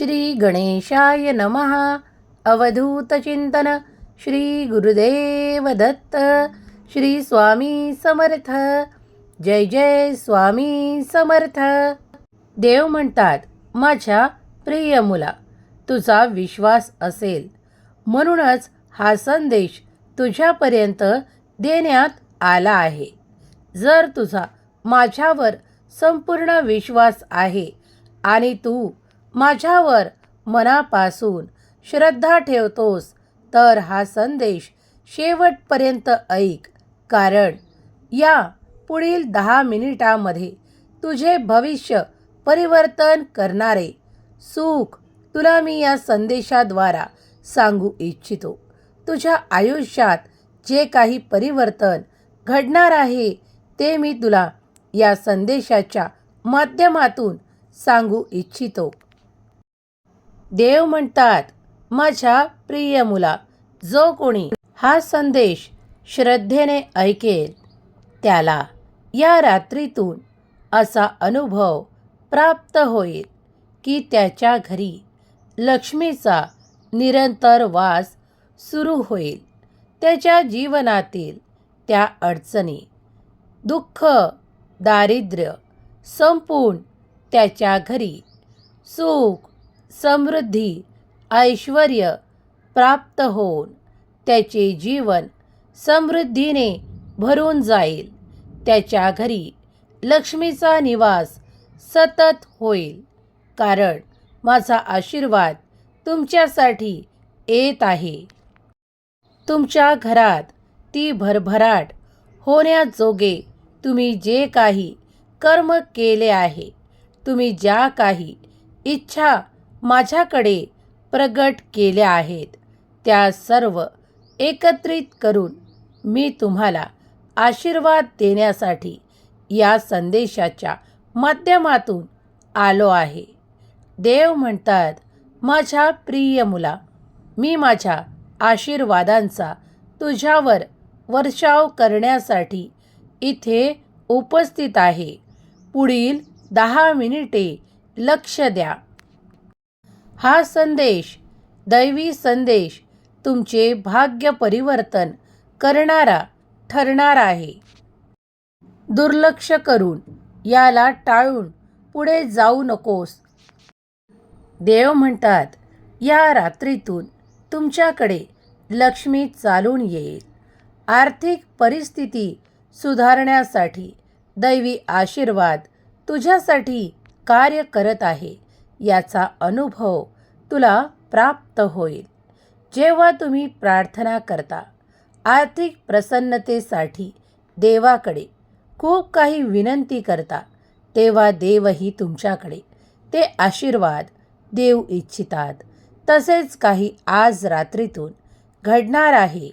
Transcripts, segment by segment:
श्री गणेशाय नमः अवधूतचिंतन श्री गुरुदेव दत्त। श्री स्वामी समर्थ। जय जय स्वामी समर्थ। देव म्हणतात माझ्या प्रिय मुला तुझा विश्वास असेल. म्हणूनच हा संदेश तुझ्यापर्यंत देण्यात आला आहे. जर तुझा माझ्यावर संपूर्ण विश्वास आहे आणि तू माझ्यावर मनापासून श्रद्धा ठेवतोस तर हा संदेश शेवटपर्यंत ऐक कारण या पुढील दहा मिनिटामध्ये तुझे भविष्य परिवर्तन करणारे सुख तुला मी या संदेशाद्वारा सांगू इच्छितो. तुझ्या आयुष्यात जे काही परिवर्तन घडणार आहे ते मी तुला या संदेशाच्या माध्यमातून सांगू इच्छितो. देव म्हणतात माझ्या प्रिय मुला जो कोणी हा संदेश श्रद्धेने ऐकेल त्याला या रात्रीतून असा अनुभव प्राप्त होईल की त्याच्या घरी लक्ष्मीचा निरंतर वास सुरू होईल. त्याच्या जीवनातील त्या अडचणी दुःख दारिद्र्य संपून त्याच्या घरी सुख समृद्धी ऐश्वर प्राप्त होऊन त्याचे जीवन समृद्धीने भरून जाईल. त्याच्या घरी लक्ष्मीचा निवास सतत होईल. कारण माझा आशीर्वाद तुमच्यासाठी येत आहे. तुमच्या घरात ती भरभराट होण्याजोगे तुम्ही जे काही कर्म केले आहे तुम्ही ज्या काही इच्छा माझ्याकडे प्रगट केल्या आहेत. त्या सर्व एकत्रित करून मी तुम्हाला आशीर्वाद देण्यासाठी या संदेशाच्या माध्यमातून आलो आहे. देव म्हणतात माझ्या प्रिय मुला मी माझ्या आशीर्वादांचा तुझ्यावर वर्षाव करण्यासाठी इथे उपस्थित आहे. पुढील दहा मिनिटे लक्ष द्या. हा संदेश दैवी संदेश तुमचे भाग्य परिवर्तन करणारा ठरणार आहे. दुर्लक्ष करून याला टाळून पुढे जाऊ नकोस. देव म्हणतात या रात्रीतून तुमच्याकडे लक्ष्मी चालून येईल. आर्थिक परिस्थिती सुधारण्यासाठी दैवी आशीर्वाद तुझ्यासाठी कार्य करत आहे. याचा अनुभव तुला प्राप्त होईल. जेव्हा तुम्ही प्रार्थना करता आर्थिक प्रसन्नतेसाठी देवाकडे खूप काही विनंती करता तेव्हा देवही तुमच्याकडे ते आशीर्वाद देऊ इच्छितात. तसेच काही आज रात्रीतून घडणार आहे.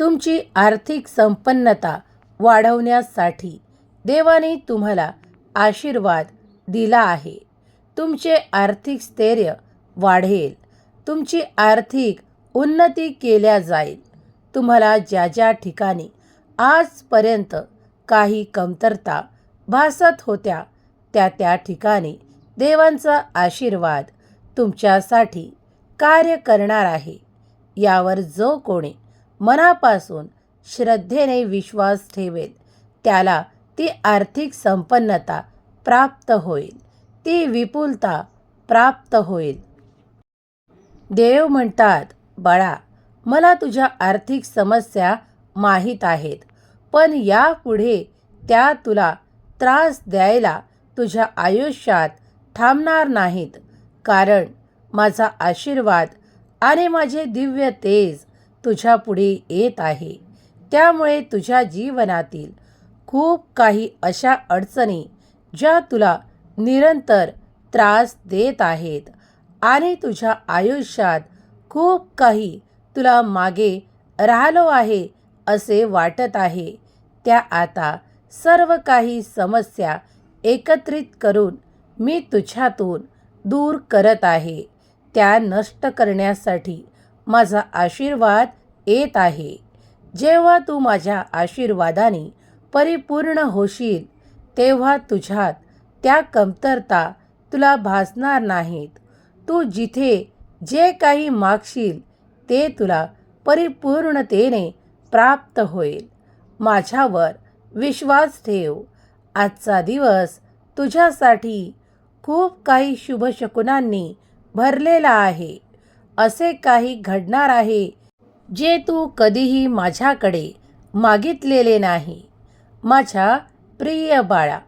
तुमची आर्थिक संपन्नता वाढवण्यासाठी देवाने तुम्हाला आशीर्वाद दिला आहे. तुमचे आर्थिक स्थैर्य वाढेल. तुमची आर्थिक उन्नती केल्या जाईल. तुम्हाला ज्या ज्या ठिकाणी आजपर्यंत काही कमतरता भासत होत्या त्या त्या ठिकाणी देवांचा आशीर्वाद तुमच्यासाठी कार्य करणार आहे. यावर जो कोणी मनापासून श्रद्धेने विश्वास ठेवेल त्याला ती आर्थिक संपन्नता प्राप्त होईल. ती विपुलता प्राप्त होईल. देव म्हणतात बाळा मला तुझ्या आर्थिक समस्या माहीत आहेत पण यापुढे त्या तुला त्रास द्यायला तुझ्या आयुष्यात थांबणार नाहीत. कारण माझा आशीर्वाद आणि माझे दिव्य तेज तुझ्यापुढे येत आहे. त्यामुळे तुझ्या जीवनातील खूप काही अशा अडचणी ज्या तुला निरंतर त्रास देत आहेत. आणि तुझ्या आयुष्यात खूप काही तुला मागे राहिलो आहे असे वाटत आहे. त्या आता सर्व काही समस्या एकत्रित करून मी तुझ्यातून दूर करत आहे. त्या नष्ट करण्यासाठी माझा आशीर्वाद येत आहे. जेव्हा तू माझ्या आशीर्वादाने परिपूर्ण होशील तेव्हा तुझ्यात त्या कमतरता तुला भासणार नाहीत. तू जिथे जे काही मागशील ते तुला परिपूर्णतेने प्राप्त होईल. माझ्यावर विश्वास ठेव. आजचा दिवस तुझ्यासाठी खूप काही शुभशकुनांनी भरलेला आहे. असे काही घडणार आहे जे तू कधीही माझ्याकडे मागितलेले नाही. माझ्या प्रिय बाळा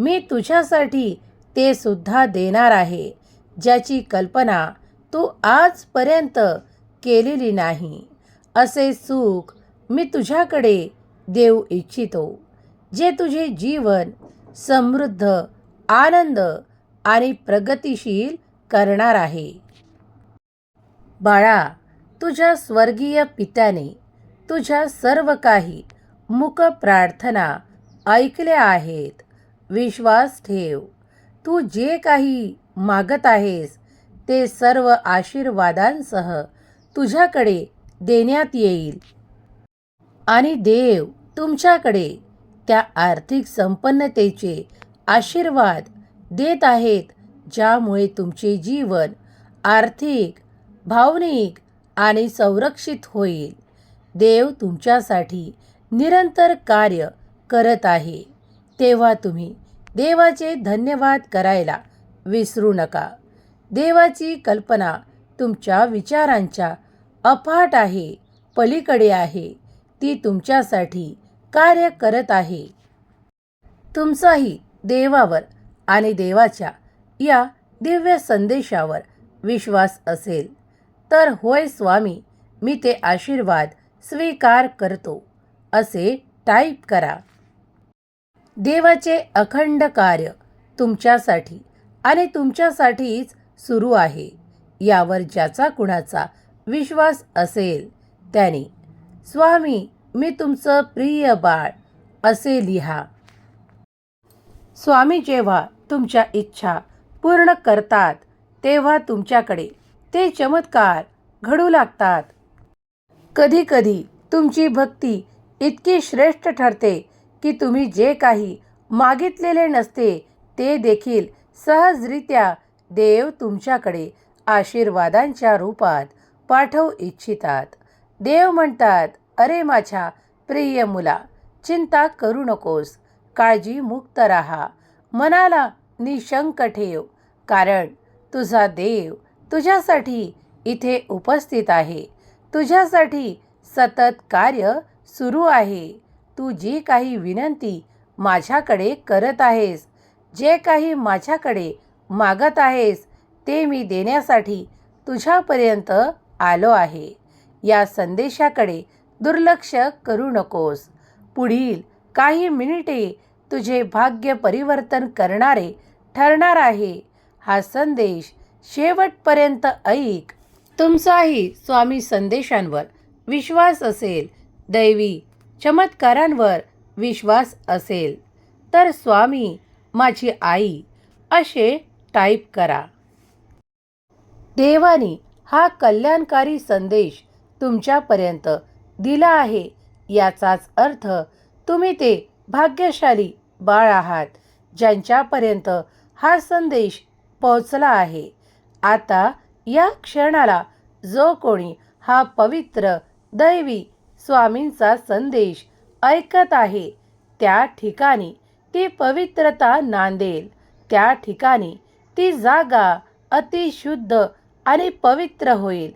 मी तुझ्यासाठी ते सुद्धा देणार आहे ज्याची कल्पना तू आजपर्यंत केलेली नाही. असे सुख मी तुझ्याकडे देऊ इच्छितो जे तुझे जीवन समृद्ध आनंद आणि प्रगतिशील करणार आहे. बाळा तुझ्या स्वर्गीय पित्याने तुझ्या सर्व काही मुक प्रार्थना ऐकल्या आहेत. विश्वास ठेव. तू जे काही मागत आहेस ते सर्व आशीर्वादांसह तुझ्याकडे देण्यात येईल. आणि देव तुमच्याकडे त्या आर्थिक संपन्नतेचे आशीर्वाद देत आहेत ज्यामुळे तुमचे जीवन आर्थिक भावनिक आणि संरक्षित होईल. देव तुमच्यासाठी निरंतर कार्य करत आहे. तेव्हा तुम्ही देवाचे धन्यवाद करायला विसरू नका. देवाची कल्पना तुमच्या विचारांच्या अफाट आहे पलीकडे आहे. ती तुमच्यासाठी कार्य करत आहे. तुमचाही देवावर आणि देवाच्या या दिव्य संदेशावर विश्वास असेल. तर होय स्वामी मी ते आशीर्वाद स्वीकार करतो. असे टाईप करा. देवाचे अखंड कार्य तुमच्यासाठी आणि तुमच्यासाठीच सुरू आहे. यावर ज्याचा कुणाचा विश्वास असेल त्याने स्वामी मी तुमचं प्रिय बाळ असे लिहा. स्वामी जेव्हा तुमच्या इच्छा पूर्ण करतात तेव्हा तुमच्याकडे ते चमत्कार घडू लागतात. कधीकधी तुमची भक्ती इतकी श्रेष्ठ ठरते की तुम्ही जे काही मागितलेले नसते ते देखील सहजरित्या देव तुमच्याकडे आशीर्वादांच्या रूपात पाठवू इच्छितात. देव म्हणतात अरे माझ्या प्रिय मुला चिंता करू नकोस काळजी मुक्त राहा. मनाला निशंक ठेव कारण तुझा देव तुझ्यासाठी इथे उपस्थित आहे. तुझ्यासाठी सतत कार्य सुरू आहे. तू जी काही विनंती माझ्याकडे करत आहेस जे काही माझ्याकडे मागत आहेस ते मी देण्यासाठी तुझ्यापर्यंत आलो आहे. या संदेशाकडे दुर्लक्ष करू नकोस. पुढील काही मिनिटे तुझे भाग्य परिवर्तन करणारे ठरणार आहे. हा संदेश शेवटपर्यंत ऐक. तुमचाही स्वामी संदेशांवर विश्वास असेल. दैवी चमत्कारांवर विश्वास असेल तर स्वामी माझी आई असे टाईप करा. देवानी हा कल्याणकारी संदेश तुमच्यापर्यंत दिला आहे याचाच अर्थ तुम्ही ते भाग्यशाली बाळ आहात ज्यांच्यापर्यंत हा संदेश पोहोचला आहे. आता या क्षणाला जो कोणी हा पवित्र दैवी स्वामींचा संदेश ऐकत आहे. त्या ठिकाणी ती पवित्रता नांदेल. त्या ठिकाणी ती जागा अतिशुद्ध आणि पवित्र होईल.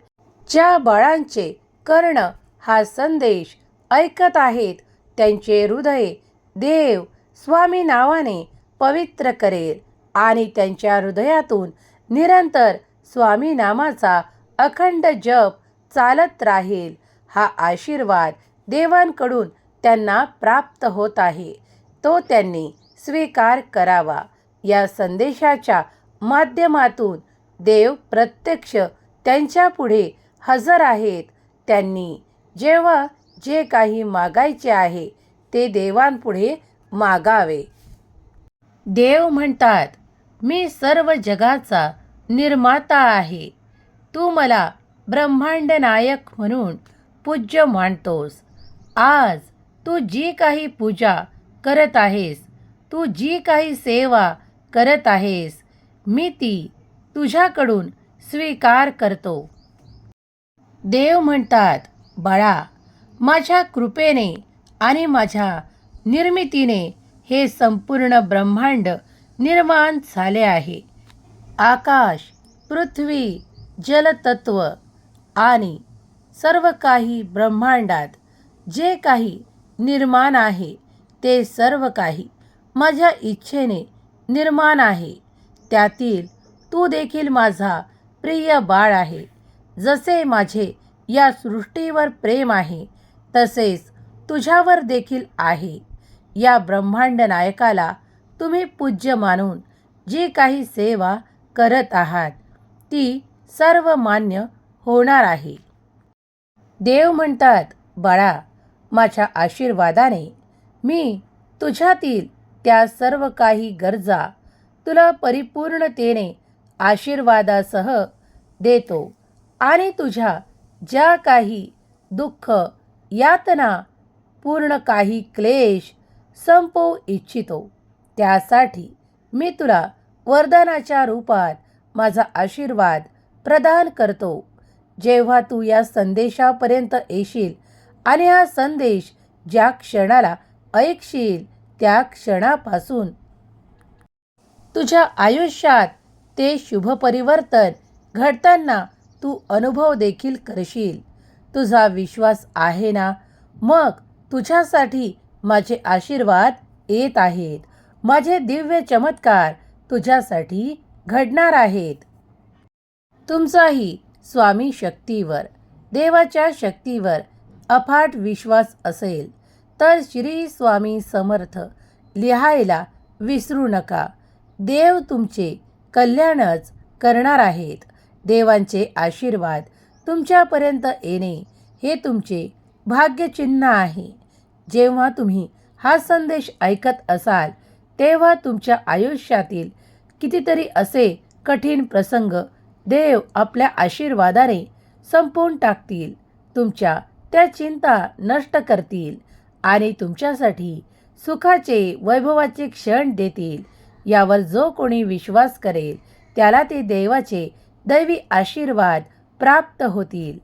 ज्या बाळांचे कर्ण हा संदेश ऐकत आहेत त्यांचे हृदय देव स्वामी नावाने पवित्र करेल आणि त्यांच्या हृदयातून निरंतर स्वामी नामाचा अखंड जप चालत राहील. हा आशीर्वाद देवांकडून त्यांना प्राप्त होत आहे. तो त्यांनी स्वीकार करावा. या संदेशाच्या माध्यमातून देव प्रत्यक्ष त्यांच्यापुढे हजर आहेत. त्यांनी जेव्हा जे काही मागायचे आहे ते देवांपुढे मागावे. देव म्हणतात मी सर्व जगाचा निर्माता आहे. तू मला ब्रह्मांड नायक म्हणून पूज्य मानतोस. आज तू जी काही पूजा करत आहेस तू जी काही सेवा करत आहेस मी ती तुझ्याकडून स्वीकार करतो. देव म्हणतात बाळा माझ्या कृपेने आणि माझ्या निर्मितीने हे संपूर्ण ब्रह्मांड निर्माण झाले आहे. आकाश पृथ्वी जलतत्व आणि सर्व काही ब्रह्मांडात जे काही निर्माण आहे ते सर्व काही माझ्या इच्छेने निर्माण आहे. त्यातील तू देखील माझा प्रिय बाळ आहे. जसे माझे या सृष्टीवर प्रेम आहे तसेच तुझ्यावर देखील आहे. या ब्रह्मांड नायकाला तुम्ही पूज्य मानून जी काही सेवा करत आहात ती सर्व मान्य होणार आहे. देव म्हणतात बाळा माझ्या आशीर्वादाने मी तुझ्यातील त्या सर्व काही गरजा तुला परिपूर्णतेने आशीर्वादासह देतो आणि तुझ्या ज्या काही दुःख यातना पूर्ण काही क्लेश संपवू इच्छितो त्यासाठी मी तुला वरदानाच्या रूपात माझा आशीर्वाद प्रदान करतो. जेव्हा तू या संदेशापर्यंत येशील आणि हा संदेश ज्या क्षणाला ऐकशील त्या क्षणापासून तुझ्या आयुष्यात ते शुभ परिवर्तन घडताना तू अनुभव देखील करशील. तुझा विश्वास आहे ना? मग तुझ्यासाठी माझे आशीर्वाद येत आहेत. माझे दिव्य चमत्कार तुझ्यासाठी घडणार आहेत. तुमचाही स्वामी शक्तीवर देवाच्या शक्तीवर अफाट विश्वास असेल तर श्री स्वामी समर्थ लिहायला विसरू नका. देव तुमचे कल्याणच करणार आहेत. देवांचे आशीर्वाद तुमच्यापर्यंत येणे हे तुमचे भाग्यचिन्ह आहे. जेव्हा तुम्ही हा संदेश ऐकत असाल तेव्हा तुमच्या आयुष्यातील कितीतरी असे कठीण प्रसंग देव आपल्या आशीर्वादाने संपवून टाकतील. तुमच्या त्या चिंता नष्ट करतील आणि तुमच्यासाठी सुखाचे वैभवाचे क्षण देतील. यावर जो कोणी विश्वास करेल त्याला ते देवाचे दैवी आशीर्वाद प्राप्त होतील.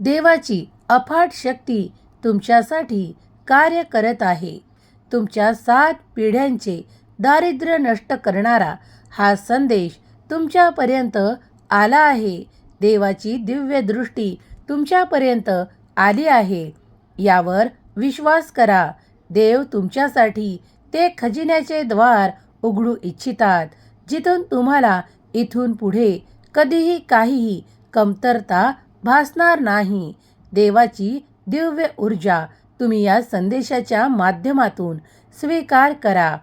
देवाची अफाट शक्ती तुमच्यासाठी कार्य करत आहे. तुमच्या सात पिढ्यांचे दारिद्र्य नष्ट करणारा हा संदेश तुमच्यापर्यंत आला आहे. देवाची दिव्य दृष्टी तुमच्यापर्यंत आली आहे. यावर विश्वास करा. देव तुमच्यासाठी ते खजिन्याचे द्वार उघडू इच्छितात जिथून तुम्हाला इथून पुढे कधीही काहीही कमतरता भासणार नाही. देवाची दिव्य ऊर्जा तुम्ही या संदेशाच्या माध्यमातून स्वीकार करा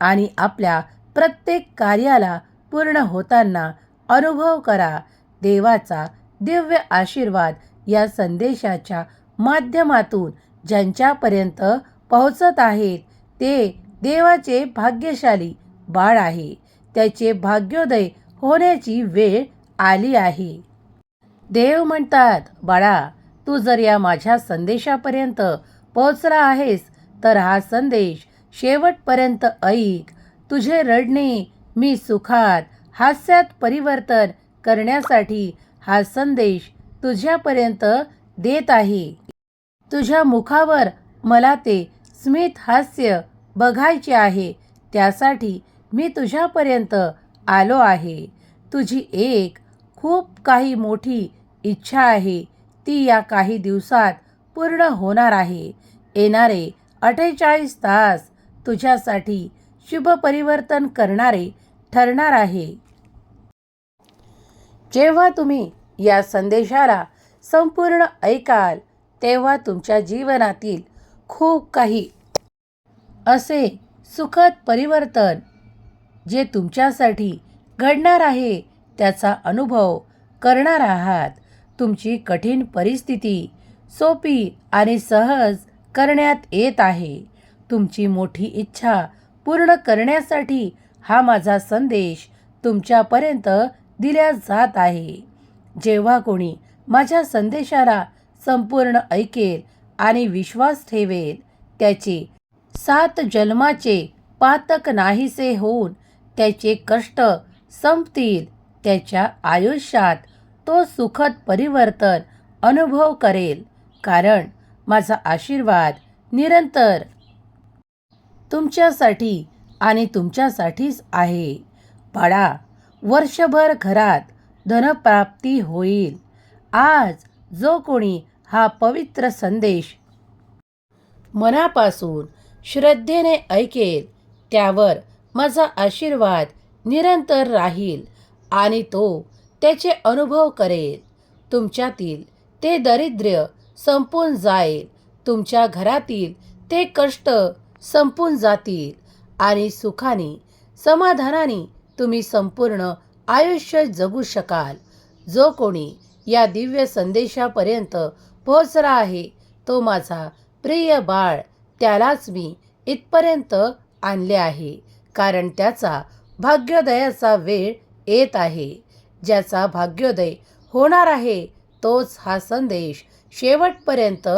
आणि आपल्या प्रत्येक कार्याला पूर्ण होताना अनुभव करा. देवाचा दिव्य आशीर्वाद या संदेशाच्या माध्यमातून ज्यांच्यापर्यंत पोहोचत आहेत ते देवाचे भाग्यशाली बाळ आहे. त्याचे भाग्योदय होण्याची वेळ आली आहे. देव म्हणतात बाळा तू जर या माझ्या संदेशापर्यंत पोहोचला आहेस तर हा संदेश शेवटपर्यंत ऐक. तुझे रडणे मी सुखात हास्यात परिवर्तन करण्यासाठी हा संदेश तुझ्यापर्यंत देत आहे. तुझ्या मुखावर मला ते स्मित हास्य बघायचे आहे. त्यासाठी मी तुझ्यापर्यंत आलो आहे. तुझी एक खूप काही मोठी इच्छा आहे. ती या काही दिवसात पूर्ण होणार आहे. येणारे अठ्ठेचाळीस तास तुझ्यासाठी शुभ परिवर्तन करणारे ठरणार आहे. जेव्हा तुम्ही या संदेशाला संपूर्ण ऐकाल तेव्हा तुमच्या जीवनातील खूप काही असे सुखद परिवर्तन जे तुमच्यासाठी घडणार आहे त्याचा अनुभव करणार आहात. तुमची कठीण परिस्थिती सोपी आणि सहज करण्यात येत आहे. तुमची मोठी इच्छा पूर्ण करण्यासाठी हा माझा संदेश तुमच्यापर्यंत दिल्या जात आहे. जेव्हा कोणी माझ्या संदेशाला संपूर्ण ऐकेल आणि विश्वास ठेवेल त्याचे सात जन्माचे पातक नाहीसे होऊन त्याचे कष्ट संपतील त्याच्या आयुष्यात तो सुखद परिवर्तन अनुभव करेल. कारण माझा आशीर्वाद निरंतर तुमच्यासाठी आणि तुमच्यासाठीच आहे. बाळा वर्षभर घरात धनप्राप्ती होईल. आज जो कोणी हा पवित्र संदेश मनापासून श्रद्धेने ऐकेल त्यावर माझा आशीर्वाद निरंतर राहील आणि तो त्याचे अनुभव करेल. तुमच्यातील ते दरिद्र्य संपून जाईल. तुमच्या घरातील ते कष्ट संपून जातील. आणि सुखाने समाधानाने तुम्ही संपूर्ण आयुष्य जगू शकाल. जो कोणी या दिव्य संदेशापर्यंत पोहोचला आहे तो माझा प्रिय बाळ त्यालाच मी इथपर्यंत आणले आहे. कारण त्याचा भाग्योदयाचा वेळ येत आहे. ज्याचा भाग्योदय होणार आहे तोच हा संदेश शेवटपर्यंत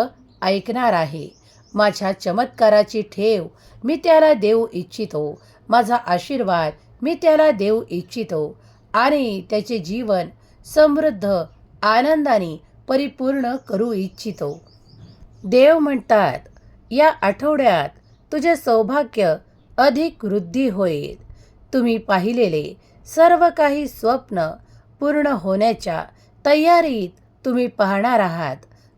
ऐकणार आहे. माझ्या चमत्काराची ठेव मी त्याला देऊ इच्छितो. माझा आशीर्वाद मी त्याला देऊ इच्छितो. आणि त्याचे जीवन समृद्ध आनंदाने परिपूर्ण करू इच्छितो. देव म्हणतात या आठवड्यात तुझे सौभाग्य अधिक वृद्धी होईल. तुम्ही पाहिलेले सर्व काही स्वप्न पूर्ण होण्याच्या तयारीत तुम्ही पाहणार आहात.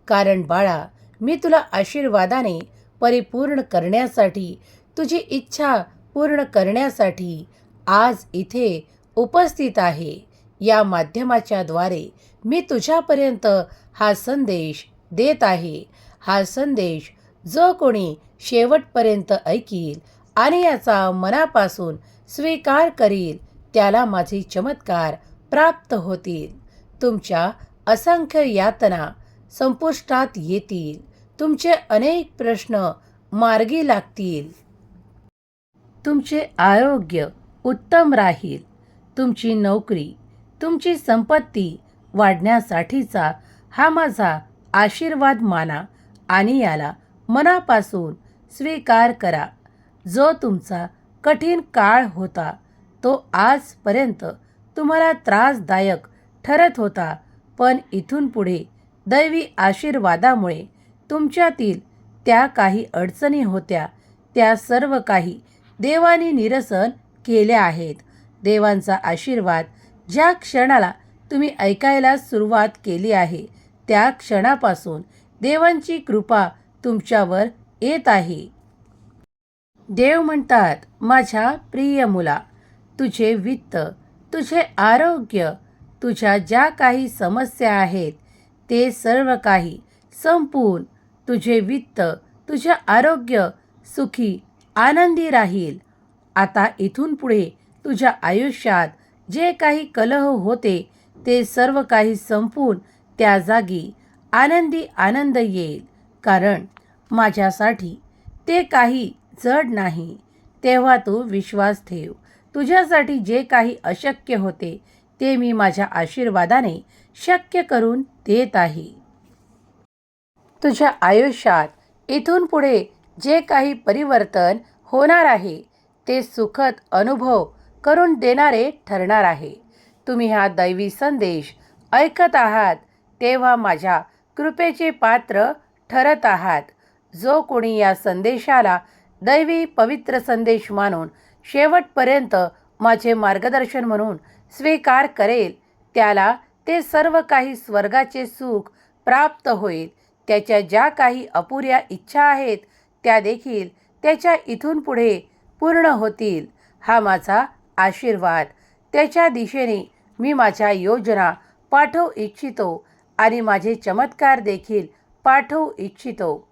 कारण बाळा मी तुला आशीर्वादाने परिपूर्ण करण्यासाठी तुझी इच्छा पूर्ण करण्यासाठी आज इथे उपस्थित आहे. या माध्यमाच्या द्वारे मी तुझ्यापर्यंत हा संदेश देत आहे. हा संदेश जो कोणी शेवटपर्यंत ऐकील आणि याचा मनापासून स्वीकार करील त्याला माझे चमत्कार प्राप्त होतील. तुमच्या असंख्य यातना संपुष्टात येतील. तुमचे अनेक प्रश्न मार्गी लागतील. तुमचे आरोग्य उत्तम राहील. तुमची नोकरी तुमची संपत्ती वाढण्यासाठीचा हा माझा आशीर्वाद माना आणि याला मनापासून स्वीकार करा. जो तुमचा कठीण काळ होता तो आजपर्यंत तुम्हाला त्रासदायक ठरत होता. पण इथून पुढे दैवी आशीर्वादामुळे तुमच्यातील त्या काही अडचणी होत्या त्या सर्व काही देवाने निरसन केल्या आहेत. देवांचा आशीर्वाद ज्या क्षणाला तुम्ही ऐकायला सुरुवात केली आहे त्या क्षणापासून देवांची कृपा तुमच्यावर येत आहे. देव म्हणतात माझ्या प्रिय मुला तुझे वित्त तुझे आरोग्य तुझ्या ज्या काही समस्या आहेत ते सर्व काही संपून तुझे वित्त तुझे आरोग्य सुखी आनंदी राहील. आता इथून पुढे तुझ्या आयुष्यात जे काही कलह होते ते सर्व काही संपून त्या जागी आनंदी आनंद येईल. कारण माझ्यासाठी ते काही जड नाही. तेव्हा तू विश्वास ठेव. तुझ्यासाठी जे काही अशक्य होते ते मी माझ्या आशीर्वादाने शक्य करून देत आहे. तुझ्या आयुष्यात इथून पुढे जे काही परिवर्तन होणार आहे ते सुखद अनुभव करून देणारे ठरणार आहे. तुम्ही हा दैवी संदेश ऐकत आहात तेव्हा माझ्या कृपेचे पात्र ठरत आहात. जो कोणी या संदेशाला दैवी पवित्र संदेश मानून शेवटपर्यंत माझे मार्गदर्शन म्हणून स्वीकार करेल त्याला ते सर्व काही स्वर्गाचे सुख प्राप्त होईल. त्याच्या ज्या काही अपुऱ्या इच्छा आहेत त्या देखील त्याच्या इथून पुढे पूर्ण होतील. हा माझा आशीर्वाद. त्याच्या दिशेने मी माझ्या योजना पाठवू इच्छितो आणि माझे चमत्कार देखील पाठवू इच्छितो.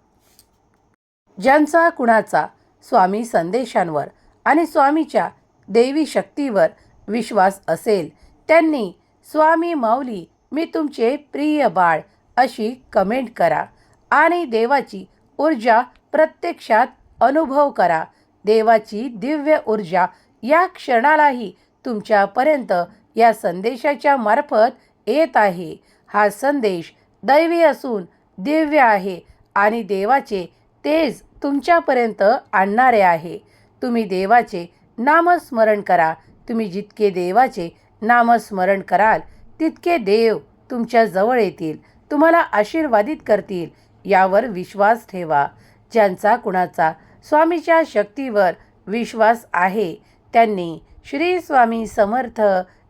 ज्यांचा कुणाचा स्वामी संदेशांवर आणि स्वामीच्या देवी शक्तीवर विश्वास असेल त्यांनी स्वामी माऊली मी तुमचे प्रिय बाळ अशी कमेंट करा आणि देवाची ऊर्जा प्रत्यक्षात अनुभव करा. देवाची दिव्य ऊर्जा या क्षणालाही तुमच्यापर्यंत या संदेशाच्या मार्फत येत आहे. हा संदेश दैवी असून दिव्य आहे आणि देवाचे तेज तुमच्यापर्यंत आणणारे आहे. तुम्ही देवाचे नामस्मरण करा. तुम्ही जितके देवाचे नामस्मरण कराल तितके देव तुमच्या जवळ येतील. तुम्हाला आशीर्वादित करतील यावर विश्वास ठेवा. ज्यांचा कुणाचा स्वामीच्या शक्तीवर विश्वास आहे त्यांनी श्री स्वामी समर्थ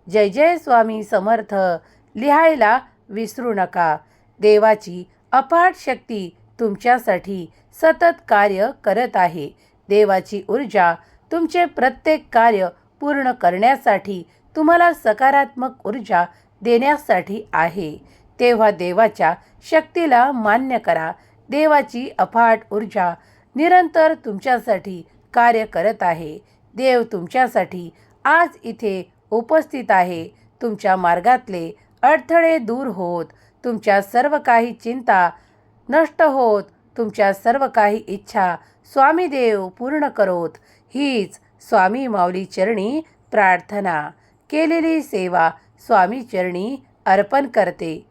जय जय स्वामी समर्थ लिहायला विसरू नका. देवाची अफाट शक्ती तुमच्यासाठी सतत कार्य करत आहे. देवाची ऊर्जा तुमचे प्रत्येक कार्य पूर्ण करण्यासाठी तुम्हाला सकारात्मक ऊर्जा देण्यासाठी आहे. तेव्हा देवाच्या शक्तीला मान्य करा. देवाची अफाट ऊर्जा निरंतर तुमच्यासाठी कार्य करत आहे. देव तुमच्यासाठी आज इथे उपस्थित आहे. तुमच्या मार्गातले अडथळे दूर होत. तुमच्या सर्व काही चिंता नष्ट होत. तुमच्या सर्व काही इच्छा स्वामी देव पूर्ण करोत. हीच स्वामी माऊली चरणी प्रार्थना. केलेली सेवा स्वामी चरणी अर्पण करते.